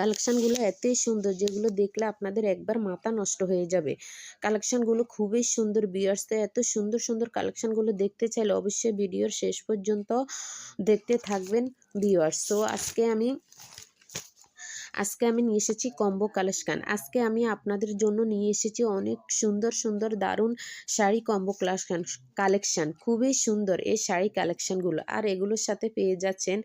কালেকশনগুলো এতই সুন্দর যেগুলো দেখলে আপনাদের একবার মাথা নষ্ট হয়ে যাবে। কালেকশানগুলো খুবই সুন্দর বিয়ার্স তো এত সুন্দর সুন্দর কালেকশানগুলো দেখতে চাইলে অবশ্যই ভিডিওর শেষ পর্যন্ত দেখতে থাকবেন বিয়ার্স তো আজকে আমি আজকে আমি নিয়ে এসেছি কম্বো কালেকশন আজকে আমি আপনাদের জন্য নিয়ে এসেছি অনেক সুন্দর সুন্দর, দারুণ শাড়ি কম্বো কালেকশন কালেকশান। খুবই সুন্দর এই শাড়ি কালেকশানগুলো। আর এগুলোর সাথে পেয়ে যাচ্ছেন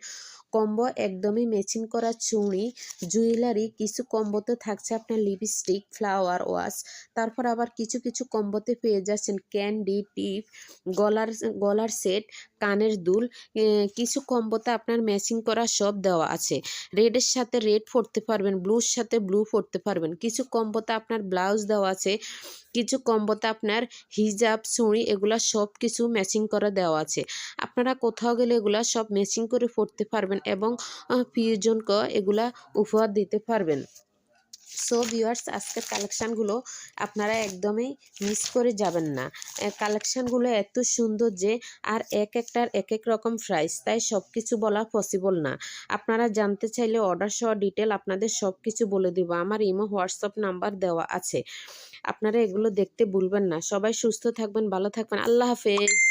কম্বো একদমই ম্যাচিং করা চুড়ি, জুয়েলারি, কিছু কম্বোতে থাকছে আপনার লিপস্টিক ফ্লাওয়ার ওয়াশ তারপর আবার কিছু কিছু কম্বোতে পেয়ে যাচ্ছেন ক্যান্ডি টিপ গলার গলার সেট কানের দুল কিছু কম্বোতে আপনার ম্যাচিং করা সব দেওয়া আছে। রেডের সাথে রেড পরতে পারবেন ব্লুর সাথে ব্লু পরতে পারবেন। কিছু কম্বোতে আপনার ব্লাউজ দেওয়া আছে, কিছু কম্বোতে আপনার হিজাব চুড়ি এগুলা সব কিছু ম্যাচিং করে দেওয়া আছে। আপনারা কোথাও গেলে এগুলা সব ম্যাচিং করে পরতে পারবেন এবং প্রিয়জনকে এগুলা উপহার দিতে পারবেন। সো ভিউয়ার্স আজকের কালেকশানগুলো আপনারা একদমই মিস করে যাবেন না। কালেকশানগুলো এত সুন্দর যে আর এক একটার এক এক রকম প্রাইস তাই সব কিছু বলা পসিবল না। আপনারা জানতে চাইলে অর্ডার সহ ডিটেল আপনাদের সব কিছু বলে দেবো। আমার ইমো, হোয়াটসঅ্যাপ নাম্বার দেওয়া আছে। আপনারা এগুলো দেখতে ভুলবেন না। সবাই সুস্থ থাকবেন, ভালো থাকবেন। আল্লাহ হাফেজ।